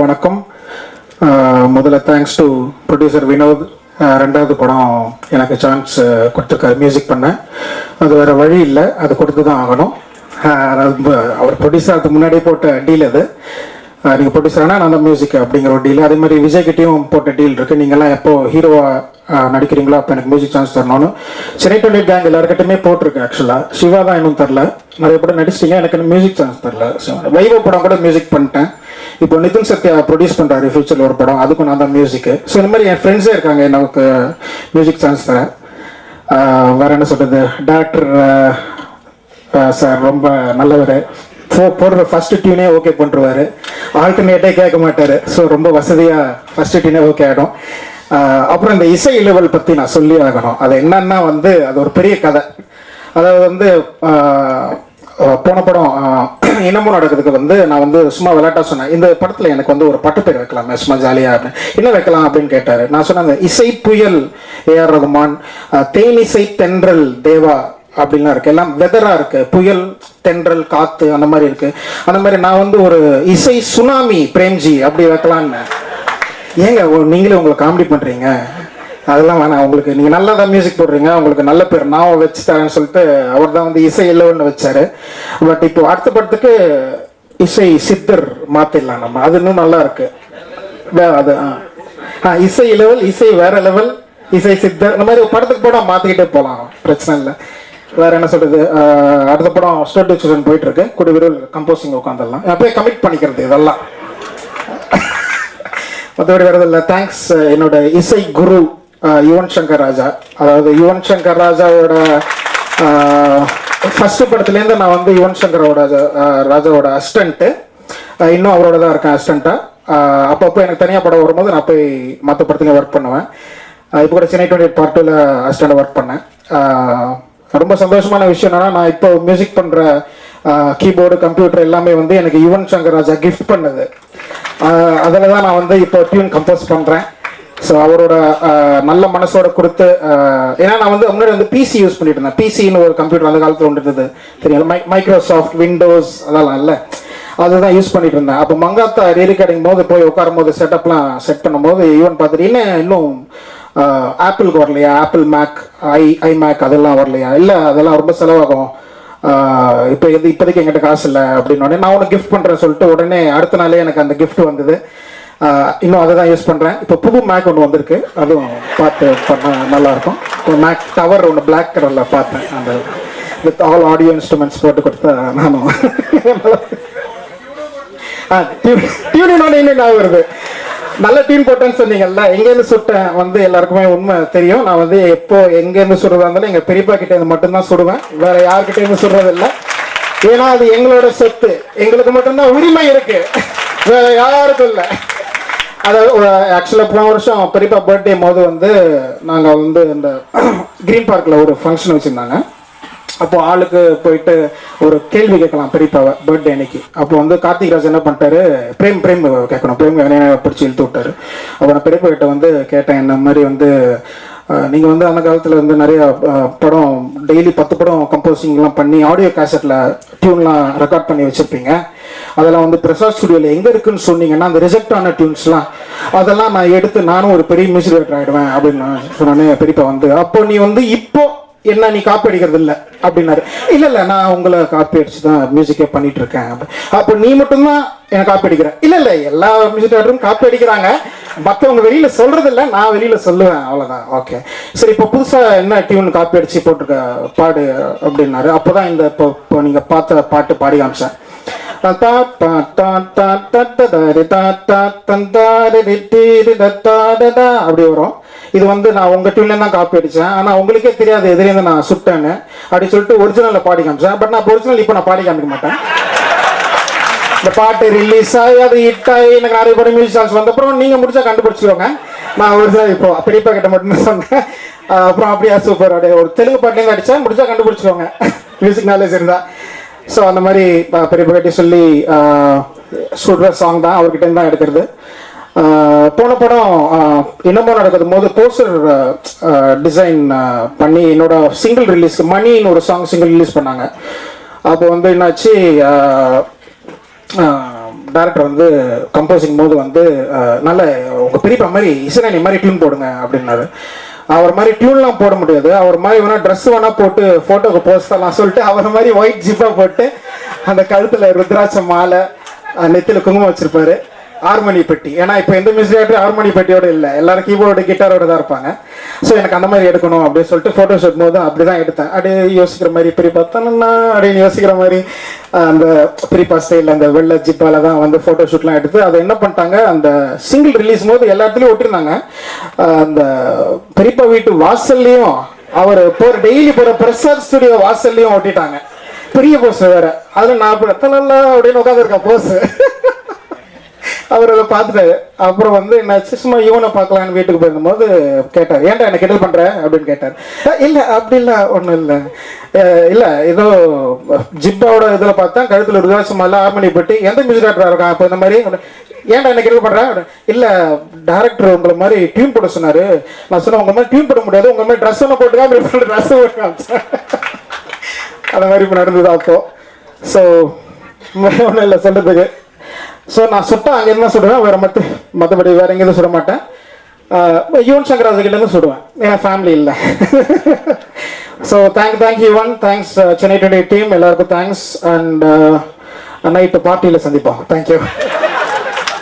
வணக்கம். முதல்ல thanks to producer Vinod. ரெண்டாவது படம் எனக்கு சான்ஸ் கொடுத்துருக்காரு. மியூசிக் பண்ண அது வேற வழி இல்லை. அது கொடுத்து தான் ஆகணும் அவர் ப்ரொடியூசர் அதுக்கு முன்னாடியே போட்ட டீல் அது. நீங்கள் நீங்க ப்ரொடியூசர் ஆனால் நான் தான் மியூசிக் அப்படிங்கிற ஒரு டீல் அதே மாதிரி விஜய்கிட்டையும் போட்ட டீல் இருக்குது நீங்கள்லாம் எப்போ ஹீரோவாக நடிக்கிறீங்களோ அப்போ எனக்கு மியூசிக் சான்ஸ் தரணும்னு. சென்னை டொண்டி கேங் எல்லாருக்கிட்டமே போட்டிருக்கு ஆக்சுவலாக சிவா தான் இன்னும் தரல. நிறைய படம் நடிச்சிட்டீங்க. எனக்கு மியூசிக் சான்ஸ் தரல. ஸோ வைவோ படம் கூட மியூசிக் பண்ணிட்டேன். இப்போ நிதின் சத்யா ப்ரொடியூஸ் பண்ணுறாரு ஃபியூச்சரில் ஒரு படம். அதுக்கும் நான் தான் மியூசிக்கு ஸோ இந்த மாதிரி என் ஃப்ரெண்ட்ஸே இருக்காங்க நமக்கு மியூசிக் சான்ஸ் தர வேற என்ன சொல்கிறது டேரக்டர் சார் ரொம்ப நல்லவர். போ போடுற ஃபர்ஸ்ட் டியூனே ஓகே பண்ணுருவாரு ஆல்டர்னேட்டே கேட்க மாட்டார். ஸோ ரொம்ப வசதியாக ஃபர்ஸ்ட் டியூனே ஓகே ஆகிடும் அப்புறம் இந்த இசை லெவல் பற்றி நான் சொல்லி ஆகணும். அது என்னன்னா வந்து அது ஒரு பெரிய கதை. அதாவது வந்து போன படம் இனமும் இன்னமும் நடக்கிறதுக்கு வந்து நான் வந்து சும்மா விளையாட்டா சொன்னேன். இந்த படத்தில் எனக்கு வந்து ஒரு பட்டு பேர் வைக்கலாமே சும்மா ஜாலியாக அப்படின்னு. என்ன வைக்கலாம் அப்படின்னு கேட்டார். நான் சொன்னேன் இசை புயல் ஏஆர் ரகுமான் தேனிசை தென்றல் தேவா அப்படின்லாம் இருக்கு. எல்லாம் வெதரா இருக்கு. புயல் தென்றல் காத்து அந்த மாதிரி இருக்கு. அந்த மாதிரி நான் வந்து ஒரு இசை சுனாமி பிரேம்ஜி அப்படி வைக்கலான்னு ஏங்க ஓ, நீங்களே உங்களை காமெடி பண்றீங்க. அதெல்லாம் வேணாம். உங்களுக்கு நீங்க நல்லா தான் மியூசிக் போடுறீங்க. உங்களுக்கு நல்ல பேர் நான் வச்சு தரேன்னு சொல்லிட்டு அவர் தான் வந்து இசை இல்லைன்னு வச்சாரு. பட் இப்போ அடுத்த படத்துக்கு இசை சித்தர் மாத்திடலாம் நம்ம. அது இன்னும் நல்லா இருக்கு. வே- அது ஆ. ஆ இசை லெவல் இசை வேற லெவல் இசை சித்தர். இந்த மாதிரி படத்துக்கு படம் மாத்திக்கிட்டே போகலாம் பிரச்சனை இல்லை. வேற என்ன சொல்றது? அடுத்த படம் ஸ்டோட் டிசிஷன் போயிட்டு இருக்கு கூடிய விரைவில் கம்போசிங் உட்காந்துடலாம் அப்படியே கமிட் பண்ணிக்கிறது இதெல்லாம். மற்றபடி வேறது இல்லை. தேங்க்ஸ் என்னோட இசை குரு. யுவன் சங்கர் ராஜா. அதாவது யுவன் சங்கர் ராஜாவோட ஃபர்ஸ்ட் படத்துலேருந்து நான் வந்து யுவன் சங்கரோட ராஜாவோட அஸ்டண்ட்டு இன்னும் அவரோட தான் இருக்கேன் அஸ்டண்ட்டாக அப்பப்போ எனக்கு தனியாக படம் வரும்போது நான் போய் மற்ற படத்துலையும் ஒர்க் பண்ணுவேன். இப்போ கூட சென்னை டுவெண்ட்டி பார்ட் டூவில் அசிஸ்டண்ட் ஒர்க் பண்ணேன். ரொம்ப சந்தோஷமான விஷயம் என்னன்னா நான் இப்போ மியூசிக் பண்ணுற கீபோர்டு கம்ப்யூட்டர் எல்லாமே வந்து எனக்கு யுவன் சங்கர் ராஜா கிஃப்ட் பண்ணது. அதில் தான் நான் வந்து இப்போ டியூன் கம்போஸ் பண்ணுறேன் ஸோ அவரோட நல்ல மனசோட கொடுத்து ஏன்னா நான் வந்து முன்னாடி வந்து பிசி யூஸ் பண்ணிட்டு இருந்தேன். பிசின்னு ஒரு கம்ப்யூட்டர் அந்த காலத்தில் ஒன்று இருந்தது மை மைக்ரோசாஃப்ட் விண்டோஸ் அதெல்லாம் இல்லை. அதுதான் யூஸ் பண்ணிட்டு இருந்தேன். அப்போ மங்காத்தா ரீரிகார்டிங் போது போய் உட்காரும் போது செட்டப்லாம் செட் பண்ணும்போது ஈவன் பார்த்துட்டீங்கன்னா இன்னும் ஆப்பிளுக்கு வரலையா? ஆப்பிள் மேக் ஐ ஐ மேக் அதெல்லாம் வரலையா? இல்லை அதெல்லாம் ரொம்ப செலவாகும். இப்போ இது இப்போதைக்கு எங்கிட்ட காசு இல்லை அப்படின்னு உடனே நான் உனக்கு கிஃப்ட் பண்ணுறேன் சொல்லிட்டு உடனே அடுத்த நாளே எனக்கு அந்த கிஃப்ட் வந்தது. இன்னும் அதை தான் யூஸ் பண்ணுறேன் இப்போ புது மேக் ஒன்று வந்திருக்கு. அதுவும் பார்த்து பண்ணால் நல்லாயிருக்கும். இப்போ மேக் டவர் ஒன்று பிளாக் கலரில் பார்த்தேன். அந்த வித் ஆல் ஆடியோ இன்ஸ்ட்ருமெண்ட்ஸ் போட்டு கொடுத்தா நானும் ஆ டியூன் டியூன் இன்னொன்று வருது. நல்ல டியூன் போட்டேன்னு சொன்னீங்கல்ல எங்கேருந்து சுட்டேன் வந்து எல்லாருக்குமே உண்மை தெரியும். நான் வந்து எப்போ எங்கேருந்து சுடுறதா இருந்தாலும் எங்கள் பெரியப்பா கிட்டேருந்து மட்டும்தான் சுடுவேன். வேற யார்கிட்டேருந்து சுடுறதில்ல. ஏன்னா அது எங்களோட சொத்து. எங்களுக்கு மட்டும்தான் உரிமை இருக்கு. வேற யாருக்கும் இல்லை. அதாவது ஆக்சுவலாக போன வருஷம் பெரியப்பா பர்த்டே போது வந்து நாங்கள் வந்து இந்த க்ரீன் பார்க்கில் ஒரு ஃபங்க்ஷன் வச்சுருந்தாங்க. அப்போது ஆளுக்கு போயிட்டு ஒரு கேள்வி கேட்கலாம் பெரியப்பாவை பர்த்டே அன்னைக்கு. அப்போ வந்து கார்த்திக் ராஜ் என்ன பண்ணிட்டாரு? பிரேம் பிரேம் கேட்கணும். பிரேம் பிடிச்சி இழுத்து விட்டாரு. அப்போ நான் பெரியப்பா கிட்ட வந்து கேட்டேன் இந்த மாதிரி வந்து நீங்கள் வந்து அந்த காலத்தில் வந்து நிறைய படம் டெய்லி பத்து படம் கம்போசிங்லாம் பண்ணி ஆடியோ கேசட்டில் டியூன்லாம் ரெக்கார்ட் பண்ணி வச்சுருப்பீங்க. அதெல்லாம் வந்து பிரசாத் ஸ்டுடியோவில் எங்கே இருக்குன்னு சொன்னீங்கன்னா அந்த ரிஜெக்ட் ஆன டியூன்ஸ்லாம் அதெல்லாம் நான் எடுத்து நானும் ஒரு பெரிய மியூசிக் டேரக்டர் ஆகிடுவேன் அப்படின்னு நான் சொன்னோன்னே பெரியப்பா வந்து. அப்போ நீ வந்து இப்போ என்ன நீ காப்பி இல்லை அப்படின்னாரு இல்லை இல்லை நான் உங்களை காப்பியடிச்சு தான் மியூசிக்கே பண்ணிட்டு இருக்கேன் அப்போ நீ மட்டும்தான் என்ன காப்பி அடிக்கிற இல்லை இல்லை எல்லா மியூசிக் டேரக்டரும் காப்பி அடிக்கிறாங்க மற்றவங்க வெளியில சொல்றது இல்லை நான் வெளியில சொல்லுவேன் அவ்வளோதான் ஓகே சரி இப்போ புதுசாக என்ன டியூன் காப்பி அடிச்சு போட்டிருக்க பாடு அப்படின்னாரு அப்போதான் இந்த இப்போ இப்போ நீங்கள் பார்த்த பாட்டு பாடி காமிச்சேன் அப்படி வரும் இது வந்து நான் உங்க டியூன்ல தான் காப்பி அடிச்சேன். ஆனா உங்களுக்கே தெரியாது எதிரிருந்து நான் சுட்டேன்னு. அப்படின்னு சொல்லிட்டு ஒரிஜினல்ல பாடி காமிச்சேன். பட் நான் ஒரிஜினல் இப்போ நான் பாடி காமிக்க மாட்டேன். இந்த பாட்டு ரிலீஸ் ஆகி அது ஹிட் ஆகி எனக்கு நிறைய பேர் மியூசிக் சாங்ஸ் வந்தப்புறம் நீங்க முடிச்சா கண்டுபிடிச்சிக்கோங்க. நான் ஒரிஜினல் இப்போ பெரியப்பா கிட்ட மட்டும் சொன்னேன். அப்புறம் அப்படியே சூப்பர் அப்படியே ஒரு தெலுங்கு பாட்டுலேருந்து அடிச்சேன். முடிச்சா கண்டுபிடிச்சிக்கோங்க. மியூசிக் நாலேஜ் இருந்தா ஸோ அந்த மாதிரி ப- பெரியப்பா சொல்லி சுடுற சாங் தான் அவர்கிட்ட தான் எடுக்கிறது. போன படம் என்னமோ நடக்குது. போது போஸ்டர் டிசைன் பண்ணி என்னோட சிங்கிள் ரிலீஸ் மணின்னு ஒரு சாங் சிங்கிள் ரிலீஸ் பண்ணாங்க. அப்போ வந்து என்னாச்சு டேரக்டர் வந்து கம்போசிங் போது வந்து நல்ல உங்கள் பெரியப்பா மாதிரி இசைநாணி மாதிரி டியூன் போடுங்க அப்படின்னாரு. அவர் மாதிரி டியூன்லாம் போட முடியாது. அவர் மாதிரி வேணால் ட்ரெஸ் வேணா போட்டு ஃபோட்டோக்கு போஸ்ட் தரலாம் சொல்லிட்டு அவர் மாதிரி ஒயிட் ஜிப்பாக போட்டு அந்த கழுத்தில் ருத்ராட்ச மாலை நெத்தில் குங்குமம் வச்சுருப்பாரு. ஹார்மோனி பெட்டி ஏன்னா இப்போ எந்த மியூசிக் டேரக்டர் ஹார்மோனி பெட்டியோட இல்லை. எல்லாரும் கீபோர்டு கிட்டாரோட தான் இருப்பாங்க. ஸோ எனக்கு அந்த மாதிரி எடுக்கணும் அப்படின்னு சொல்லிட்டு ஃபோட்டோ ஷூட் போது அப்படி தான் எடுத்தேன். அப்படியே யோசிக்கிற மாதிரி இப்படி தானே அப்படின்னு யோசிக்கிற மாதிரி அந்த பெரியப்பா ஸ்டைலில் அந்த வெள்ளை ஜிப்பால தான் வந்து ஃபோட்டோ ஷூட்லாம் எடுத்து அதை என்ன பண்ணிட்டாங்க அந்த சிங்கிள் ரிலீஸ் போது எல்லாத்துலேயும் ஒட்டிருந்தாங்க. அந்த பெரியப்பா வீட்டு வாசல்லையும் அவர் போகிற டெய்லி போகிற பிரசாத் ஸ்டுடியோ வாசல்லையும் ஒட்டிட்டாங்க. பெரிய போஸ் வேற. அதில் நான் அப்படி எத்தனை அப்படின்னு உட்காந்துருக்கேன் போஸ் அவர் அதை பார்த்துட்டாரு. அப்புறம் வந்து என்ன சும்மா இவனை பார்க்கலான்னு வீட்டுக்கு போயிருந்தபோது கேட்டார் ஏன்டா என்ன கெட்டல் பண்ற? அப்படின்னு கேட்டார். இல்லை அப்படி இல்லை. ஒன்றும் இல்லை இல்லை ஏதோ ஜிப்பாவோட இதில் பார்த்தா கழுத்தில் ருதாசம் எல்லாம் ஆர்மனி பட்டி எந்த மியூசிக் டேரக்டராக இருக்கான்? அப்போ இந்த மாதிரி ஏன்டா என்ன கிண்டல் பண்ணுறேன் இல்லை டேரக்டர் உங்களை மாதிரி டியூன் போட சொன்னார். நான் சொன்னேன் உங்க மாதிரி டியூன் போட முடியாது. உங்கள் மாதிரி ட்ரெஸ் ஒன்று போட்டுக்கா அப்படி ட்ரெஸ் போட்டு அந்த மாதிரி இப்போ நடந்தது அப்போ. ஸோ ஒன்றும் இல்லை சொல்கிறதுக்கு ஸோ நான் சுட்டா அங்கேருந்து தான் சுடுவேன்? வேற மற்ற மற்றபடி வேற எங்கேயும் சுட மாட்டேன். யுவன் சங்கர் கிட்டேருந்து சுடுவேன். என் ஃபேமிலி இல்லை. So thank thank Yuvan thanks Chennai today team எல்லாருக்கும் தேங்க்ஸ் அண்ட் uh, நைட்டு பார்ட்டியில் சந்திப்போம். Thank you